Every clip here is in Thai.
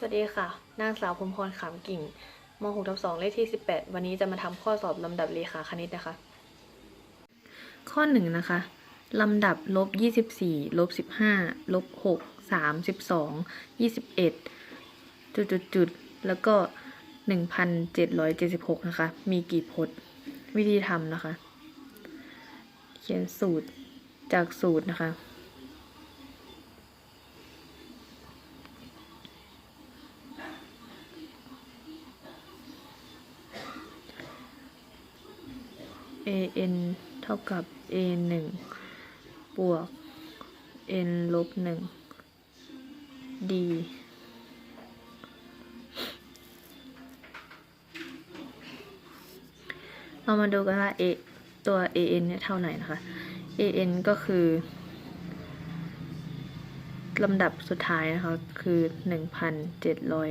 สวัสดีค่ะ นางสาวพรมพรขามกิ่งม .6 ทับ2เลขที่ 18 วันนี้จะมาทำข้อสอบลำดับเลขาคณิตนะคะ ข้อ 1 นะคะ ลำดับลบ 24 ลบ 15 ลบ 6 32 21 จุดจุดจุดแล้วก็ 1,776 นะคะ มีกี่พจน์ วิธีทำนะคะ เขียนสูตรจากสูตรนะคะ a n เท่ากับ a หนึ่งบวก n ลบหนึ่ง d เรามาดูกันว่า a ตัว a n เนี่ยเท่าไหร่นะคะ a n ก็คือลำดับสุดท้ายนะคะ คือหนึ่งพันเจ็ดร้อย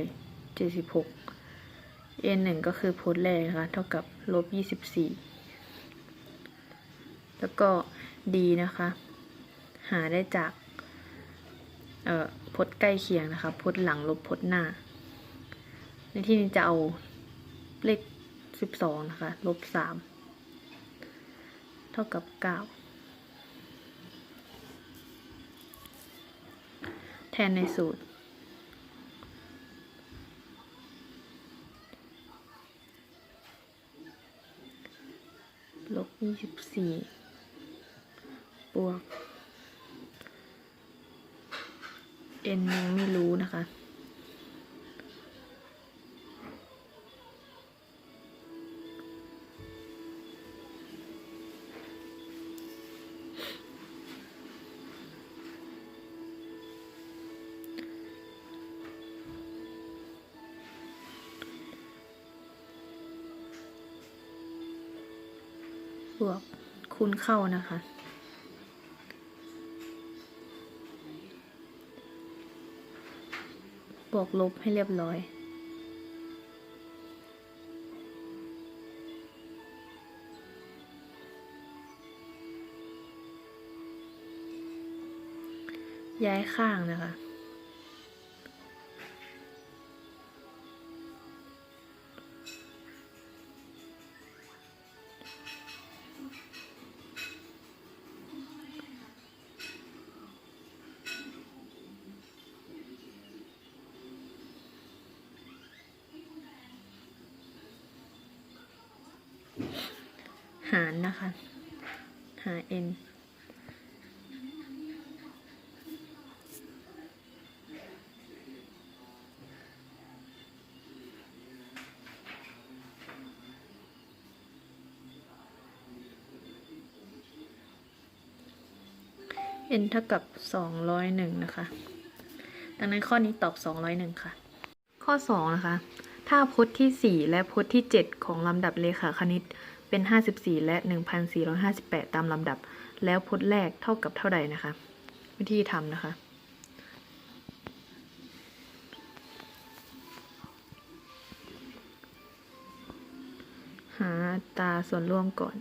เจ็ดสิบหก n หนึ่งก็คือโพจน์แรกนะคะ เท่ากับลบยี่สิบสี่ แล้วก็ d นะคะ หาได้จากเอ่อพจน์ใกล้เคียงนะคะ พจน์หลังลบพจน์หน้า ในที่นี้จะเอาเลขสิบสองนะคะ ลบสามเท่ากับเก้าแทนในสูตร ลบยี่สิบสี่ วก n ยังไม่รู้นะคะ บวกคูณเข้านะคะ วกลบให้เรียบร้อย ย้ายข้างนะคะ หารนะคะ หา n เ n เท่ากับ 201 นะคะ ดังนั้นข้อนี้ตอบ 201 ค่ะ ข้อ 2 นะคะ ถ้าพจน์ที่ 4 และพจน์ที่ 7 ของลำดับเลขาคณิต เป็น 54 และ 1458 ตามลำดับ แล้วพจน์แรกเท่ากับเท่าใดนะคะ วิธีทำนะคะหาตาส่วนร่วมก่อน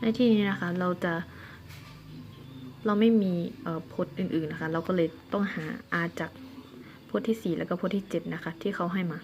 ในที่นี้นะคะ เราจะ เราไม่มีพจน์อื่นๆนะคะ เราก็เลยต้องหาอาจากพจน์ที่ 4 แล้วก็พจน์ที่ 7 นะคะ ที่เขาให้มา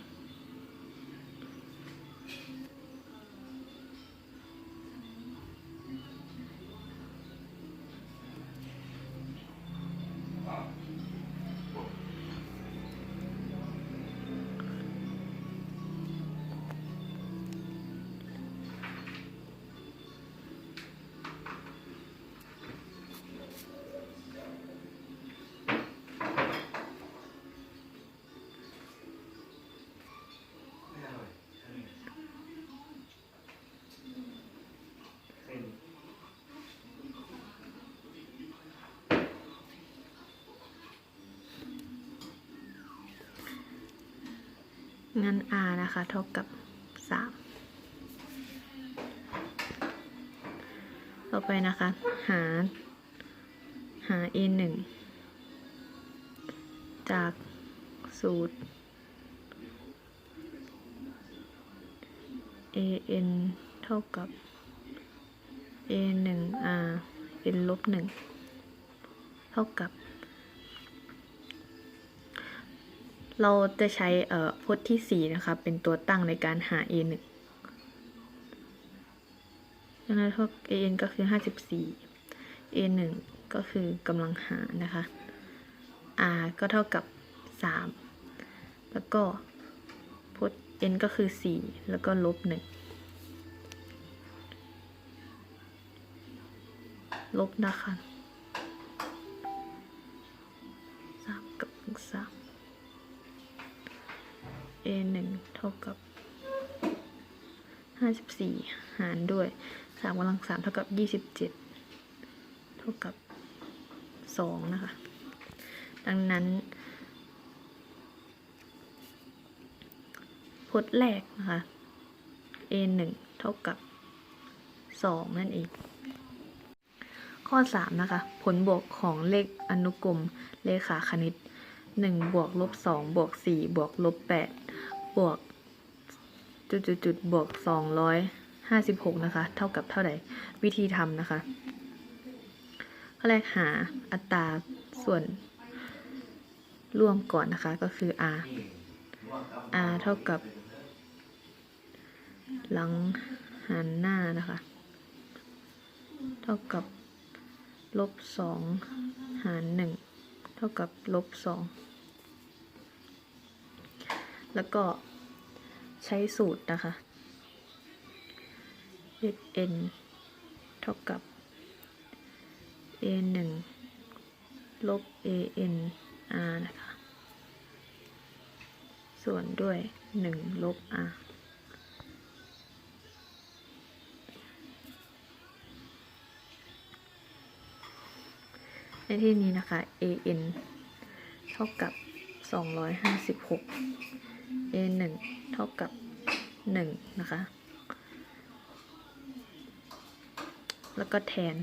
งั้น r นะคะ เท่ากับ 3 ต่อไปนะคะ หา หา a 1จากสูตร a n เเท่ากับ a 1 r n ลบ1เท่ากับ เราจะใช้เอ่อพจน์ที่ 4 นะคะเป็นตัวตั้งในการหา a 1ดังนั้นเท่า a n ก็คือ 54 a 1ก็คือกำลังหารนะคะ r ก็เท่ากับ 3 แล้วก็พจน์ n ก็คือ 4 แล้วก็ลบ 1 ลบนะคะสามกับสาม a หนึ่งเท่ากับห้าสิบสี่หารด้วยสามกำลังสามเท่ากับยี่สิบเจ็ดเท่ากับสองนะคะ ดังนั้นพจน์แรกนะคะ a หนึ่งเท่ากับสองนั่นเอง ข้อ 3 นะคะ ผลบวกของเลขอนุกรมเลขาคณิต 1 บวกลบ 2 บวก 4 บวกลบ 8 บวกจุดจุดจุดบวก256นะคะ เท่ากับเท่าไหร่วิธีทำนะคะข้อแรกหาอัตราส่วนร่วมก่อนนะคะก็คือ r r เท่ากับ หลังหันหน้านะคะ เท่ากับลบสองหารหนึ่งเท่ากับลบสอง แล้วก็ใช้สูตรนะคะ n เท่ากับ a หนึ่งลบ a n r นะคะ ส่วนด้วยหนึ่งลบ r ในที่นี้นะคะ an เท่ากับ 256 a 1เท่ากับ 1 นะคะ แล้วก็แทน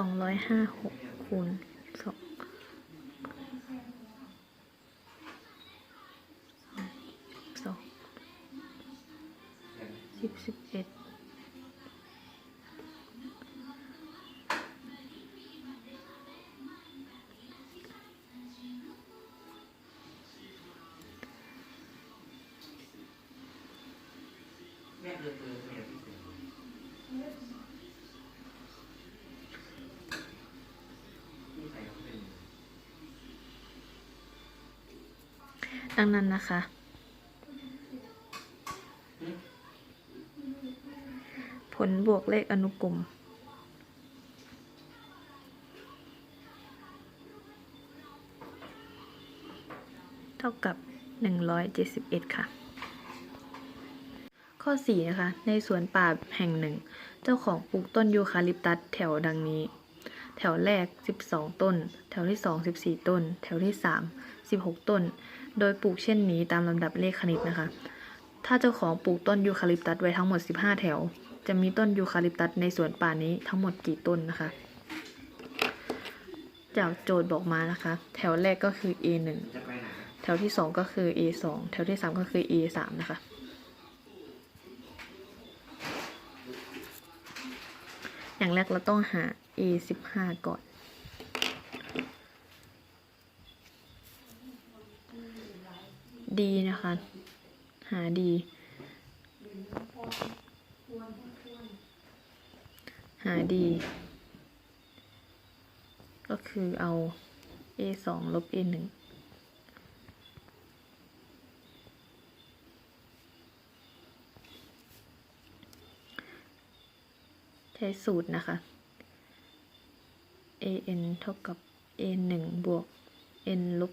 องร้อยห้าหกคูณสองสองสิบสิบเอ็ดแม่เดือนเดือดแม่ที่สุดที่ใส่เขาเป็น ดังนั้นนะคะ ผลบวกเลขอนุกรมเท่ากับ 171 ค่ะ ข้อ 4 นะคะ ในสวนป่าแห่งหนึ่ง เจ้าของปลูกต้นยูคาลิปตัสแถวดังนี้ แถวแรก 12 ต้น แถวที่ 2 14 ต้น แถวที่ 3 16 ต้น โดยปลูกเช่นนี้ตามลำดับเลขคณิตนะคะ ถ้าเจ้าของปลูกต้นยูคาลิปตัสไว้ทั้งหมด 15 แถว จะมีต้นยูคาลิปตัสในสวนป่านี้ทั้งหมดกี่ต้นนะคะ จากโจทย์บอกมานะคะ แถวแรกก็คือ A1 แถวที่ 2 ก็คือ A2 แถวที่ 3 ก็คือ A3 นะคะ อย่างแรกเราต้องหา A15 ก่อน D นะคะ หา D หา D ก็คือเอา A2 ลบ A1 ใช้สูตรนะคะ an เท่ากับ a 1บวก n ลบ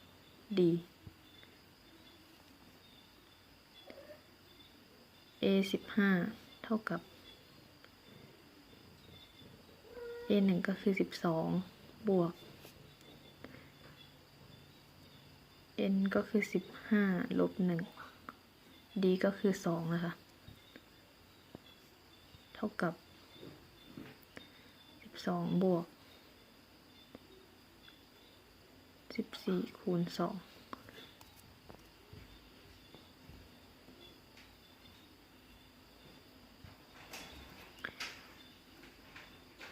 1 d a 15เท่ากับ a 1ก็คือ12บวก n ก็คือสิบห้าลบหนึ่ง d ก็คือสองนะคะ เท่ากับสิบสองบวกสิบสี่คูณสอง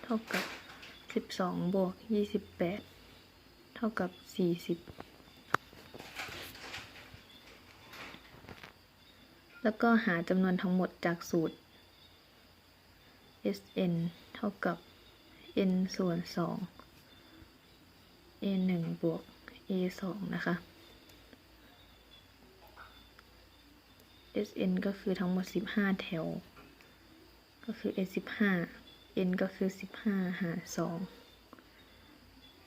เท่ากับสิบสองบวกยี่สิบแปดเท่ากับสี่สิบแล้วก็หาจำนวนทั้งหมดจากสูตร Sn เท่ากับ n ส่วน2 a 1บวก a 2นะคะ Sn ก็คือทั้งหมด15แถว ก็คือ a 15 n ก็คือ 15 หาร 2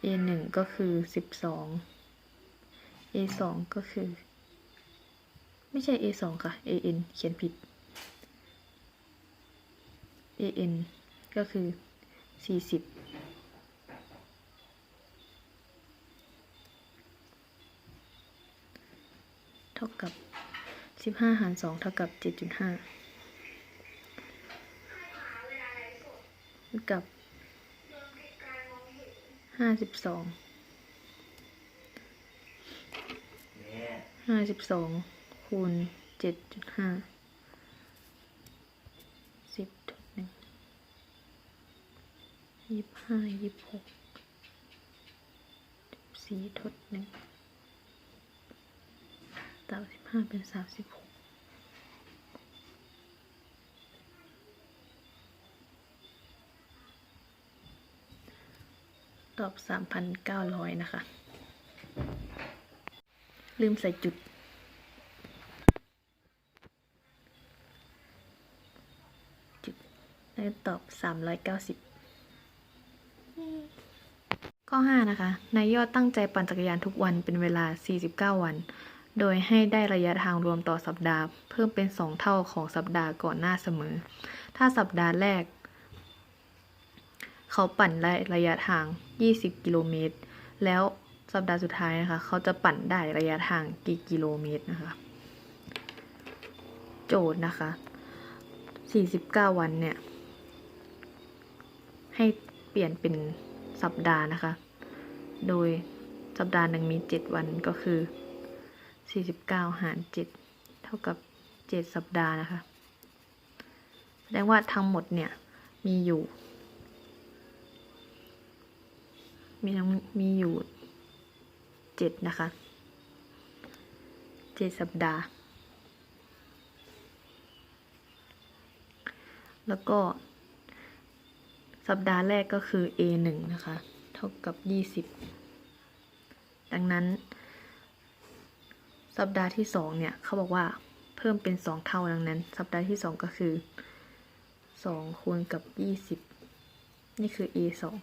a 1ก็คือ 12 a 2ก็คือ ไม่ใช่ a 2ค่ะ a n เขียนผิด a n ก็คือ 40เท่ากับ 15 หาร 2 เท่ากับ 7.5 กับ52แม่ห้าสิบสองคูณเจ็ดจุดห้าสิบทดหนึ่งยี่สิบห้ายี่สิบหกสี่ทดหนึ่งสามสิบห้าเป็นสามสิบหก ตอบสามพันเก้าร้อยนะคะ ลืมใส่จุด จุดแล้ตอบสามร้อยเก้าสิบข้อห้านะคะ นายยอดตั้งใจปั่นจักรยานทุกวันเป็นเวลา 49 วัน โดยให้ได้ระยะทางรวมต่อสัปดาห์ เพิ่มเป็น 2 เท่าของสัปดาห์ก่อนหน้าเสมอ ถ้าสัปดาห์แรก เขาปั่นได้ระยะทาง 20 กิโลเมตร แล้วสัปดาห์สุดท้ายนะคะ เขาจะปั่นได้ระยะทางกี่กิโลเมตรนะคะ โจทย์นะคะ 49 วันเนี่ย ให้เปลี่ยนเป็นสัปดาห์นะคะ โดยสัปดาห์หนึ่งมี 7 วันก็คือ 49 หาร 7 เท่ากับ 7 สัปดาห์นะคะ แสดงว่าทั้งหมดเนี่ย มีอยู่ มีทั้งมีอยู่เจ็ดนะคะเจ็ดสัปดาห์ แล้วก็ สัปดาห์แรกก็คือ A หนึ่งนะคะ เท่ากับยี่สิบดังนั้น สัปดาห์ที่สองเนี่ย เขาบอกว่าเพิ่มเป็นสองเท่าดังนั้น สัปดาห์ที่สองก็คือสองคูณกับยี่สิบนี่คือ A สอง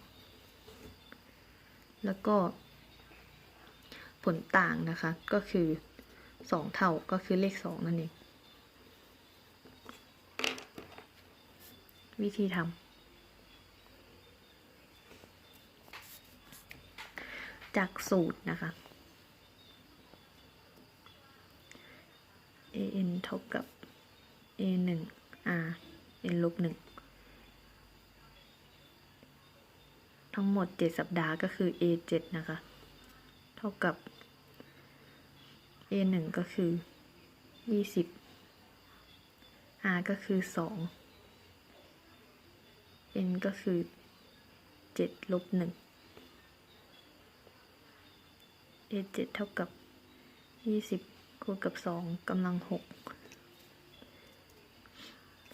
แล้วก็ ผลต่างนะคะ ก็คือสองเท่าก็คือเลขสองนั่นเอง วิธีทำจากสูตรนะคะ a n เท่ากับ a 1 r n ลบ1 ทั้งหมด 7 สัปดาห์ก็คือ a 7นะคะ เท่ากับ a หนึ่งก็คือยี่สิบ r ก็คือสอง n ก็คือเจ็ดลบหนึ่ง a เจ็ดเท่ากับยี่สิบคูณกับสองกำลังหก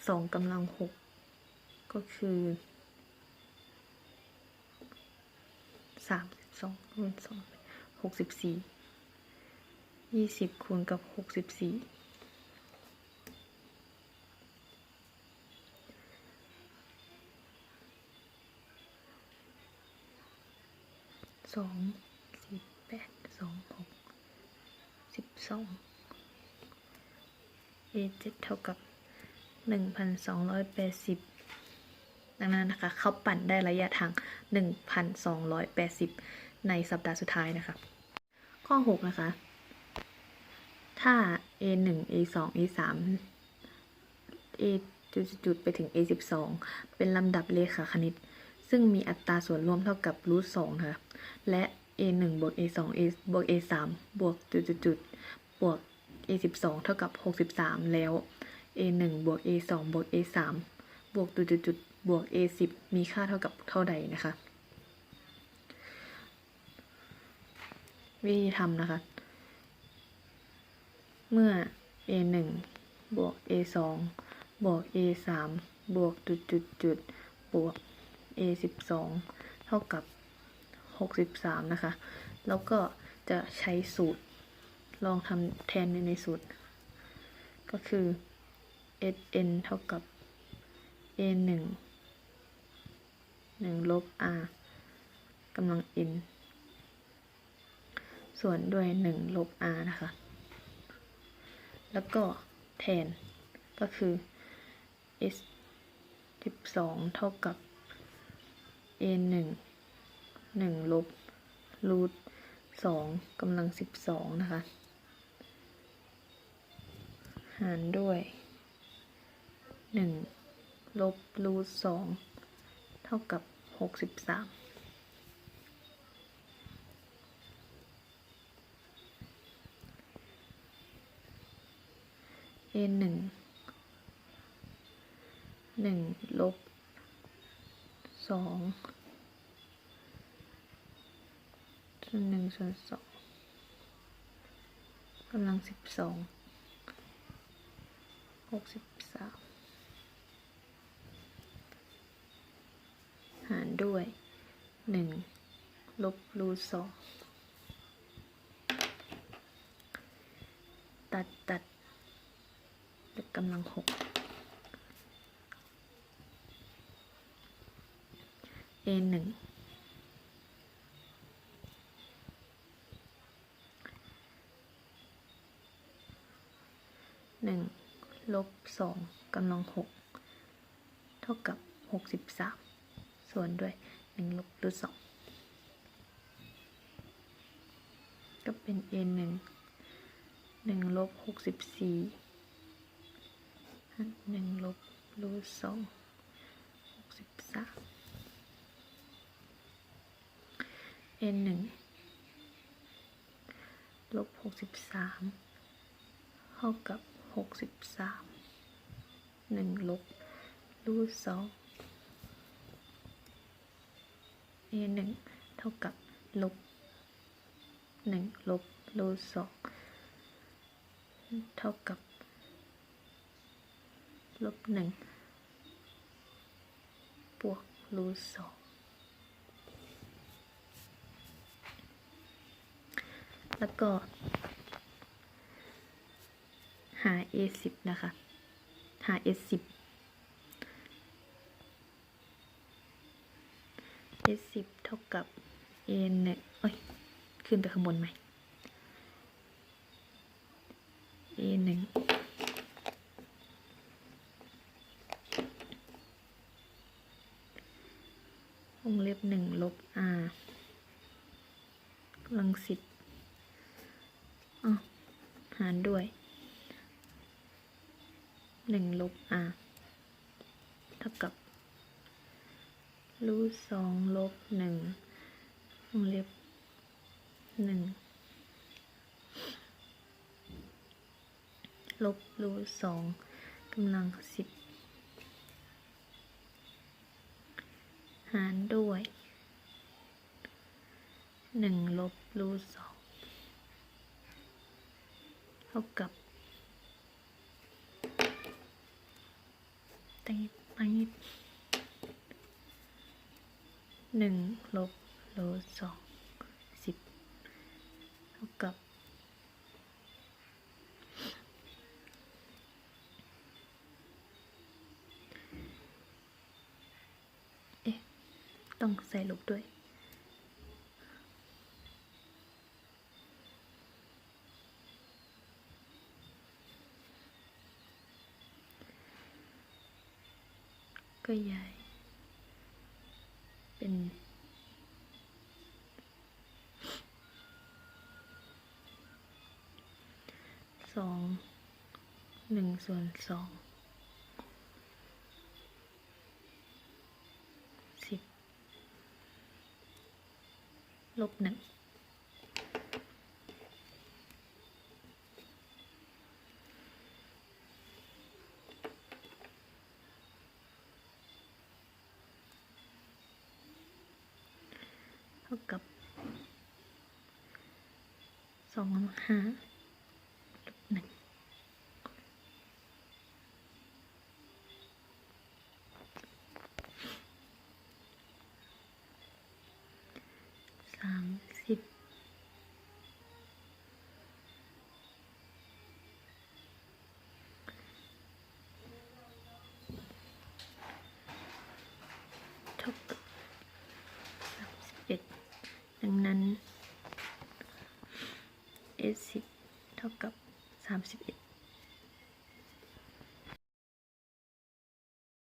สองกำลังหกก็คือ สามสิบสองคูณสองหกสิบสี่ยี่สิบคูณกับหกสิบสี่สองสิบแปดสองหกสิบสอง a เจ็ดเท่ากับหนึ่งพันสองร้อยแปดสิบ ดังนั้นนะคะเขาปั่นได้ระยะทาง 1,280 ในสัปดาห์สุดท้ายนะคะ ข้อ 6 นะคะ ถ้า a 1 a 2 a 3 a จุดๆไปถึง a 12เป็นลำดับเลขาคณิต ซึ่งมีอัตราส่วนร่วมเท่ากับรูท2นะคะและ a 1บวก a 2 a บวก a 3บวกจุดๆบวก a 12เท่ากับ 63 แล้ว a 1บวก a 2บวก a 3บวกจุดๆ บวก a 10มีค่าเท่ากับเท่าใดนะคะ วิธีทำนะคะ เมื่อ a 1บวก a 2บวก a 3บวกจุดจุดจุดบวก a 12เท่ากับ 63 นะคะ แล้วก็จะใช้สูตรลองทำแทนในสูตร ก็คือ sn เท่ากับ a 1 1ลบ r กำลัง n ส่วนด้วย1ลบ r นะคะ แล้วก็แทนก็คือ s 12 เท่ากับ a 1 1ลบรูท2กำลัง 12 นะคะ หารด้วย 1 ลบรูท2เท่ากับ 63 a หนึ่งหนึ่งลบสองส่วนหนึ่งส่วนสองกำลังสิบสองหกสิบสามหาร ด้วยหนึ่งลบรูทสองตัดตัดยกกำลังหก a หนึ่งหนึ่งลบสองกำลังหกเท่ากับหกสิบสาม ส่วนด้วยหนึ่งลบรูทสองก็เป็น a หนึ่งหนึ่งลบหกสิบสี่หนึ่งลบรูทสองหกสิบสาม n หนึ่งลบหกสิบสามเท่ากับหกสิบสามหนึ่งลบรูทสอง a 1เท่ากับลบ1ลบรูทสองเท่ากับลบหนึ่งบวกรูทสองแล้วก็ หา a 10นะคะ หา a 10 สิบเท่ากับ a หนึ่งเอ้ย ขึ้นไปข้างบนไหม a หนึ่งวงเล็บหนึ่งลบ r กำลังสิบอะหารด้วยหนึ่งลบ r เท่ากับ รูทสองลบหนึ่งวงเล็บหนึ่งลบรูทสองกำลังสิบหารด้วยหนึ่งลบรูทสองเท่ากับตีไป หนึ่งลบรูทสองสิบเท่ากับเอ๊ะต้องใส่ลบด้วยก็ใหญ่ n ส องหนึ่งส่วนสองสิบลบหนึ่งเท่ากับสองห้า